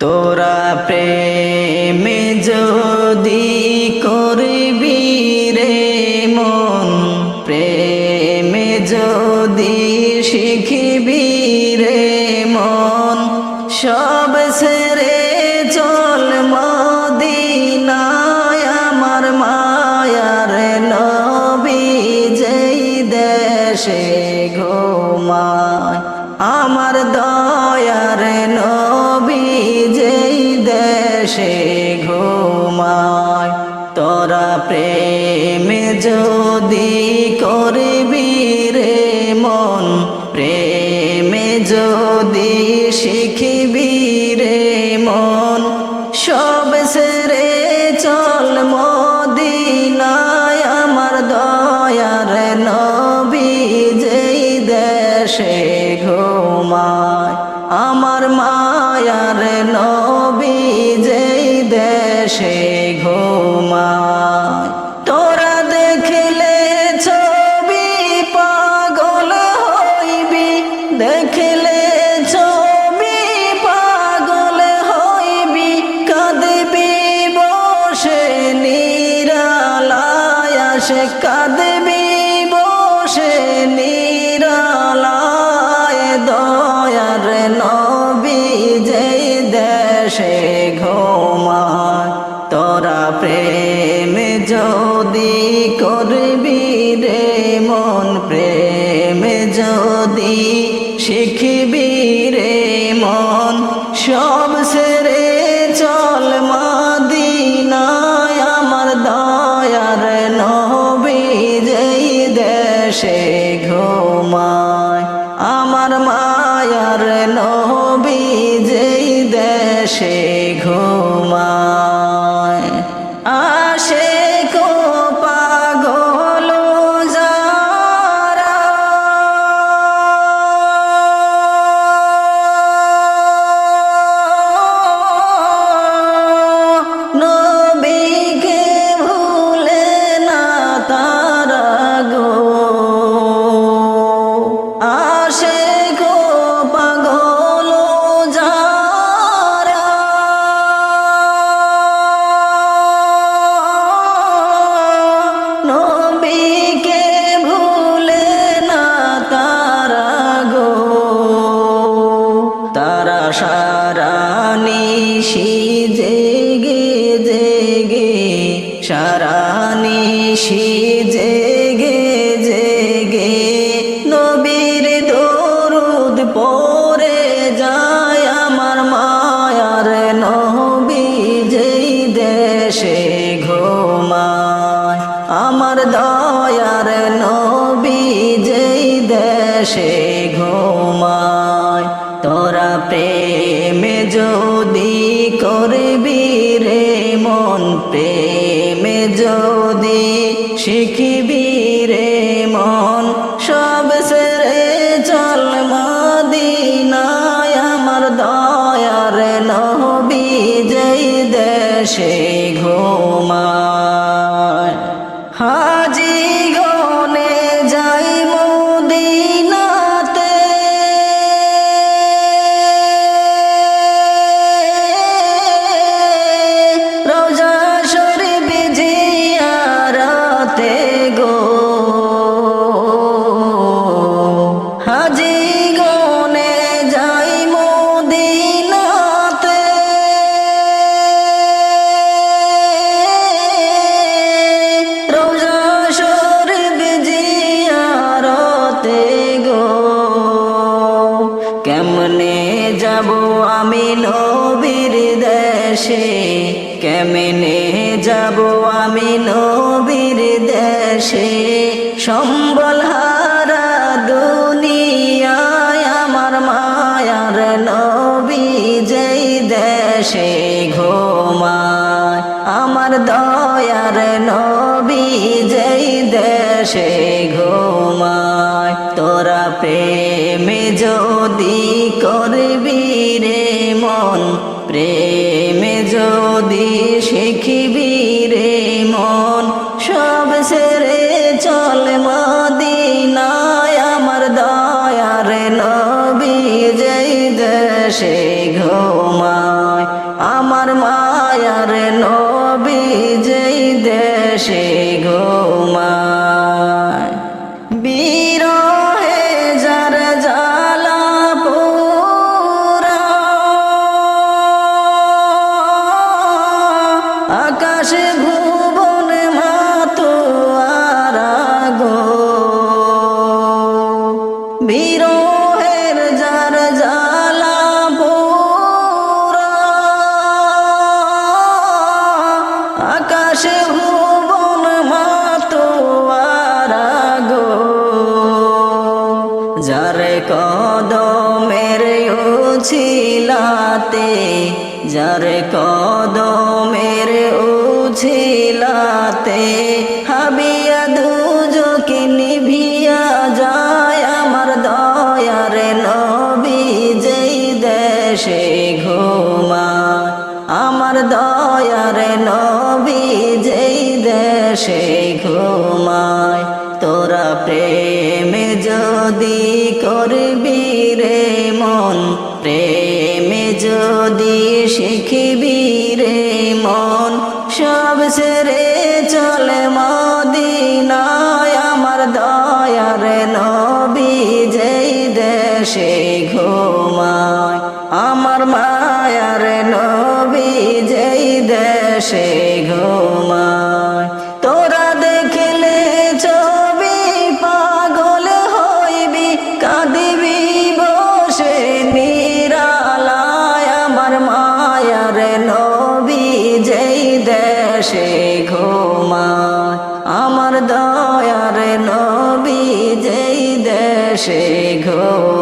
তোরা প্রেমে যদি করবি রে মন, প্রেমে যদি শিখিবি রে মন, সব ছেড়ে চল মদিনায় আমার মায়ার নবী যেই দেশে ঘুমায়, আমার দয়ার নবী দেশে ঘুমায়। তোরা প্রেম যদি করবি আসে কাঁদবি, বসে নিরালায় দয়ার নবী, যেই দেশে ঘুমায়, তোরা প্রেম যদি করবি রে মন, প্রেম যদি শিখবি রে মন, সব আমার দয়ার নবী যেই দেশে ঘুমায়, তোরা প্রেমে যদি করবি রে মন, প্রেমে যদি শিখিবি রে মন, সব সেরে চল মদিনায় আমার দয়ার নবী যেই দেশে ঘুমায়। হা কেমনে যাব আমি নবীর দেশে? কেমনে যাব আমি নবীর দেশে? সম্বল হারা দুনিয়ায় আমার মায়ার নবী যেই দেশে ঘুমায়, আমার দয়ার নবী যেই দেশে ঘুমায়। তোরা প্রেমে যদি করবি রে মন, প্রেমে যদি শিখিবি রে মন, সব সেরে চল মদিনায় আমার দয়ার নবী, যেই দেশে ঘুমায় আমার মায়ার নবী, যেই দেশে ঘুমায়। বিরহে উছিলাতে যারে কদমের উছিলাতে হাবিয়া দুজকে নিভিয়া যায় আমার দয়ার নবী যেই দেশে ঘুমায়। আমার দয়ার নবী যেই দেশে ঘুমায়। তোরা প্রেমে যদি করবি রে মন দেশে ঘুমায়। আমার মায়ার নবী যেই দেশে ঘুমায়। তোরা দেখলে ছবি পাগল হইবি, কাঁদিবি বসে নিরালায়। আমার মায়ার নবী যেই দেশে ঘুমায়। আমার দয়ার নবী যেই দেশে ঘুমায়।